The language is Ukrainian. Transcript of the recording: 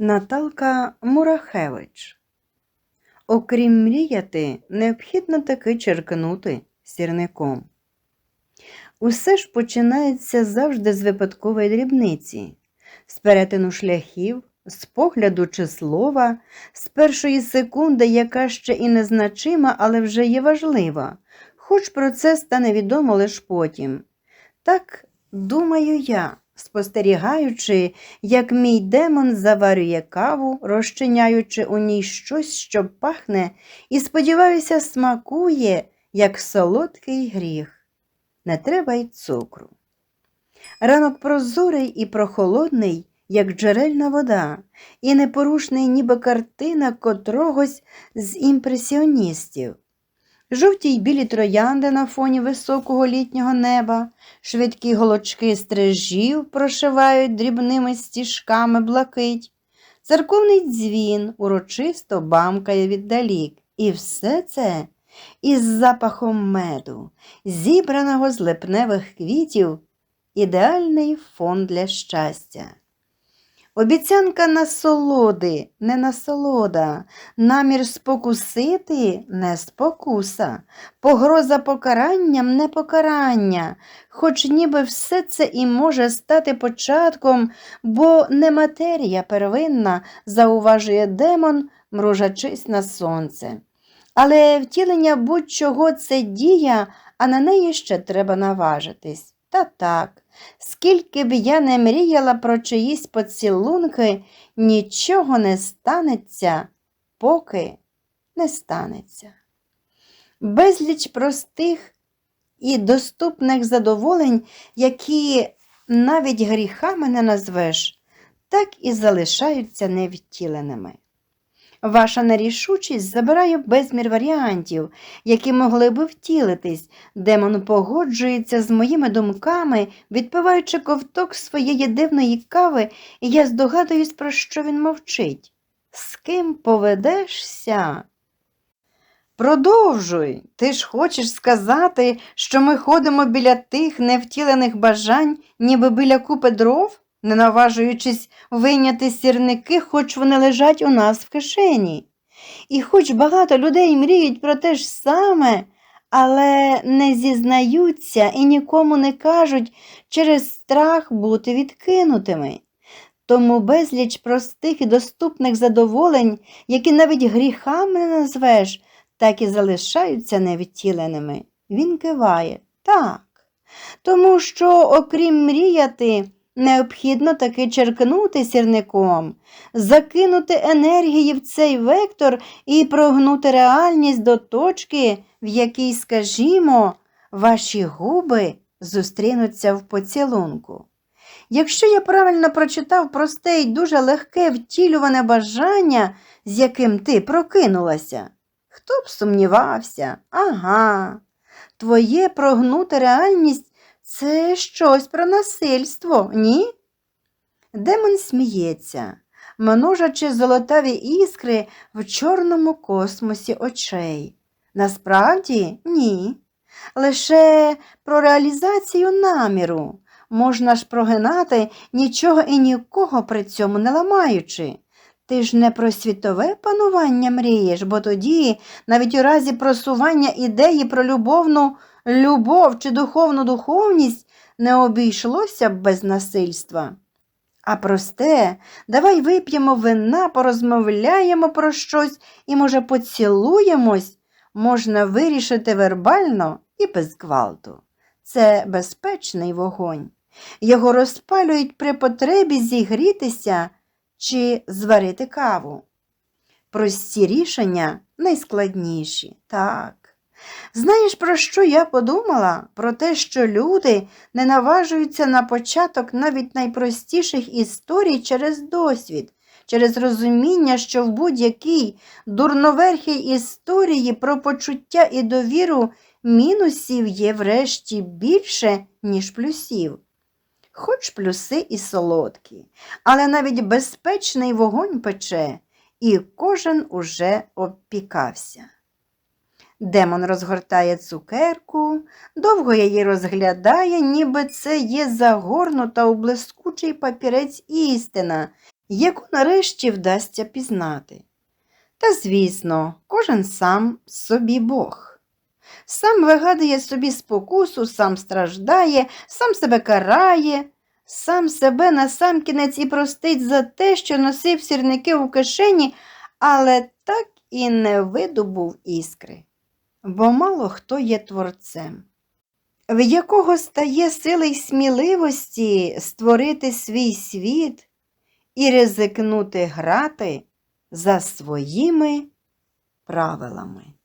Наталка Мурахевич. Окрім мріяти, необхідно таки черкнути сірником. Усе ж починається завжди з випадкової дрібниці, з перетину шляхів, з погляду чи слова, з першої секунди, яка ще і незначима, але вже є важлива, хоч про це стане відомо лише потім. Так думаю я, спостерігаючи, як мій демон заварює каву, розчиняючи у ній щось, що пахне, і, сподіваюся, смакує, як солодкий гріх. Не треба й цукру. Ранок прозорий і прохолодний, як джерельна вода, і непорушний, ніби картина котрогось з імпресіоністів. Жовті й білі троянди на фоні високого літнього неба, швидкі голочки стрижів прошивають дрібними стіжками блакить, церковний дзвін урочисто бамкає віддалік, і все це із запахом меду, зібраного з липневих квітів, ідеальний фон для щастя. Обіцянка насолоди, не насолода, намір спокусити не спокуса, погроза покаранням не покарання, хоч ніби все це і може стати початком, бо не матерія первинна, зауважує демон, мружачись на сонце. Але втілення будь-чого це дія, а на неї ще треба наважитись. Та так, скільки б я не мріяла про чиїсь поцілунки, нічого не станеться, поки не станеться. Безліч простих і доступних задоволень, які навіть гріхами не назвеш, так і залишаються невтіленими. Ваша нерішучість забирає безмір варіантів, які могли би втілитись. Демон погоджується з моїми думками, відпиваючи ковток своєї дивної кави, і я здогадуюсь, про що він мовчить. З ким поведешся? Продовжуй. Ти ж хочеш сказати, що ми ходимо біля тих невтілених бажань, ніби біля купи дров? Не наважуючись вийняти сірники, хоч вони лежать у нас в кишені. І хоч багато людей мріють про те ж саме, але не зізнаються і нікому не кажуть через страх бути відкинутими. Тому безліч простих і доступних задоволень, які навіть гріхами назвеш, так і залишаються невтіленими. Він киває так. Тому що, окрім мріяти, Необхідно таки черкнути сірником, закинути енергії в цей вектор і прогнути реальність до точки, в якій, скажімо, ваші губи зустрінуться в поцілунку. Якщо я правильно прочитав просте й дуже легке втілюване бажання, з яким ти прокинулася, хто б сумнівався? Ага, твоє прогнути реальність. Це щось про насильство, ні? Демон сміється, множачи золотаві іскри в чорному космосі очей. Насправді ні. Лише про реалізацію наміру. Можна ж прогинати нічого і нікого при цьому не ламаючи. Ти ж не про світове панування мрієш, бо тоді, навіть у разі просування ідеї про любовну любов чи духовну духовність не обійшлося б без насильства. А просте, давай вип'ємо вина, порозмовляємо про щось і, може, поцілуємось, можна вирішити вербально і без гвалту. Це безпечний вогонь. Його розпалюють при потребі зігрітися чи зварити каву. Прості рішення найскладніші, так. Знаєш, про що я подумала? Про те, що люди не наважуються на початок навіть найпростіших історій через досвід, через розуміння, що в будь-якій дурноверхій історії про почуття і довіру мінусів є врешті більше, ніж плюсів. Хоч плюси і солодкі, але навіть безпечний вогонь пече, і кожен уже обпікався. Демон розгортає цукерку, довго її розглядає, ніби це є загорнута у блискучий папірець істина, яку нарешті вдасться пізнати. Та, звісно, кожен сам собі Бог. Сам вигадує собі спокусу, сам страждає, сам себе карає, сам себе насамкінець і простить за те, що носив сірники у кишені, але так і не видобув іскри. Бо мало хто є творцем, в якого стає сили й сміливості створити свій світ і ризикнути грати за своїми правилами.